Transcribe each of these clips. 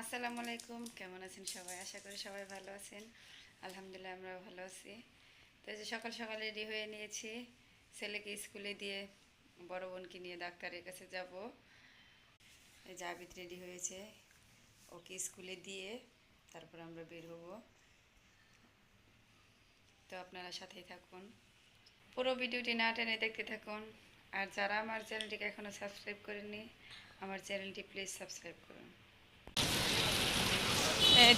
আসসালামু আলাইকুম, কেমন আছেন সবাই? আশা করি সবাই ভালো আছেন। আলহামদুলিল্লাহ আমরাও ভালো আছি। তো এই যে সকাল সকাল রেডি হয়ে নিয়েছি। ছেলেকে স্কুলে দিয়ে বড় বোনকে নিয়ে ডাক্তারের কাছে যাব। এই যে রেডি হয়েছে। ওকে স্কুলে দিয়ে তারপর আমরা বের হব। তো আপনারা সাথেই থাকুন। পুরো ভিডিওটি না টেনে দেখতে থাকুন। আর যারা আমার চ্যানেলটিকে এখনও সাবস্ক্রাইব করেননি, আমার চ্যানেলটি প্লিজ সাবস্ক্রাইব করুন।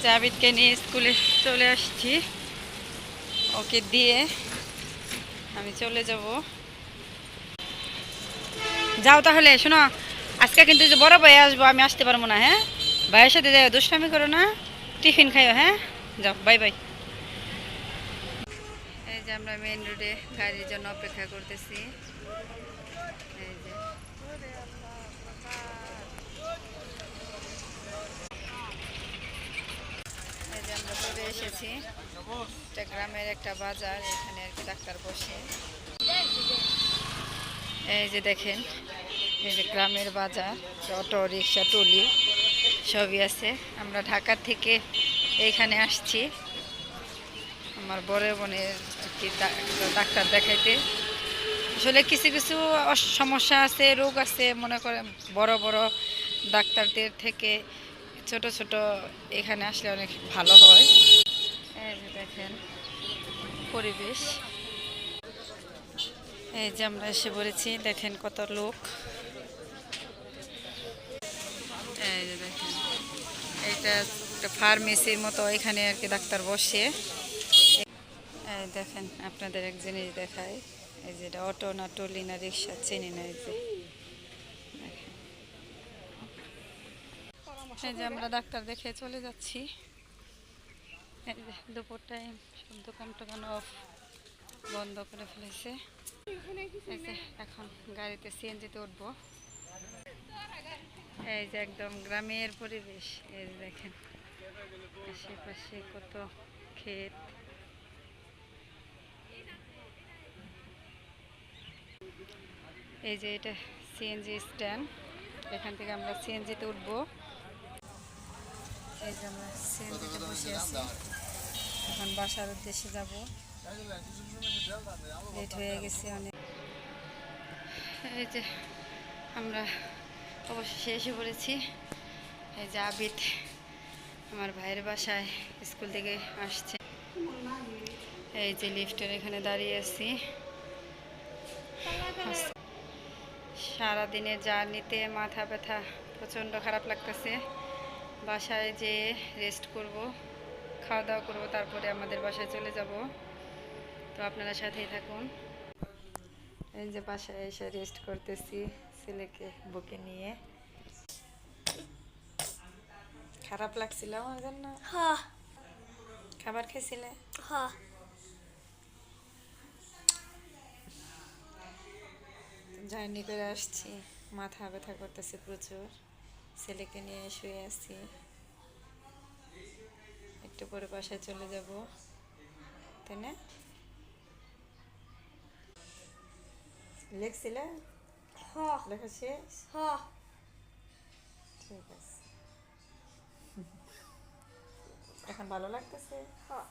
জাবিদকে নিয়ে স্কুলে চলে আসছি। ওকে দিয়ে আমি চলে যাব। যাও তাহলে, শোনো, আজকে কিন্তু যে বড় ভাই আসব, আমি আসতে পারব না হ্যাঁ? ভাইয়ের সাথে যাই দুষ্টামি করো না। টিফিন খাইও হ্যাঁ? যাও, বাই বাই। এই যে আমরা মেন রোডে গাড়ির জন্য অপেক্ষা করতেছি। এই যে এই যে আমরা চলে এসেছি। এটা গ্রামের একটা বাজার, এখানে আর কি ডাক্তার বসে। এই যে দেখেন, এই যে গ্রামের বাজার অটো রিক্সা, টলি, সবই আছে। আমরা ঢাকা থেকে এইখানে আসছি। আমার বড় বোনের কি ডাক্তার দেখাইতে। আসলে কিছু কিছু সমস্যা আছে, রোগ আছে, মনে করেন বড় বড় ডাক্তারদের থেকে ছোট ছোট এখানে আসলে অনেক ভালো হয়। দেখেন, পরিবেশ। এই যে আমরা এসে পড়েছি, দেখেন কত লোক। এই যে দেখেন, এটা একটা ফার্মেসির মতো, এখানে আর কি ডাক্তার বসে। এই দেখেন, আপনাদের এক জিনিস দেখায় এই যে এটা অটো না টলি না রিক্সা, চিনি না এই যে দেখেন। এই যে আমরা ডাক্তার দেখে চলে যাচ্ছি। দুপুর টাইম দোকান টোকান অফ বন্ধ করে ফেলেছে। এখন গাড়িতে সিএনজিতে উঠবো। এই যে একদম গ্রামের পরিবেশ। এই যে দেখেন, আশেপাশে কত ক্ষেত। এই যে এটা সিএনজি স্ট্যান্ড। এখান থেকে আমরা সিএনজিতে উঠবো। এই যে আমরা সিএনজিতে বসে আছি। এখন বাসার উদ্দেশ্যে যাব। লেট হয়ে গেছে অনেক। এই যে আমরা অবশেষে এসে পড়েছি। এই যে আবিদ আমার ভাইয়ের বাসায় স্কুল থেকে আসছে। এই যে লিফটের এখানে দাঁড়িয়ে আছি। সারাদিনের জার্নিতে মাথা ব্যথা প্রচণ্ড খারাপ লাগতেছে। বাসায় যে রেস্ট করব খাওয়া দাওয়া করব তারপরে আমাদের বাসায় চলে যাব। তো আপনারা সাথেই থাকুন। এই যে বাসায় এসে রেস্ট করতেছি ছেলেকে বুকে নিয়ে। খারাপ লাগছিল আমার জন্য? হ্যাঁ। খাবার খেয়েছিলে? হ্যাঁ। জার্নি করে আসছি মাথা ব্যথা করতেছে প্রচুর। ছেলেকে নিয়ে শুয়ে আছি। একটু পরে বাসায় চলে যাব। তাই না? লেখছিলে? লেখা শেষ? ঠিক আছে। এখন ভালো লাগতেছে? হ্যাঁ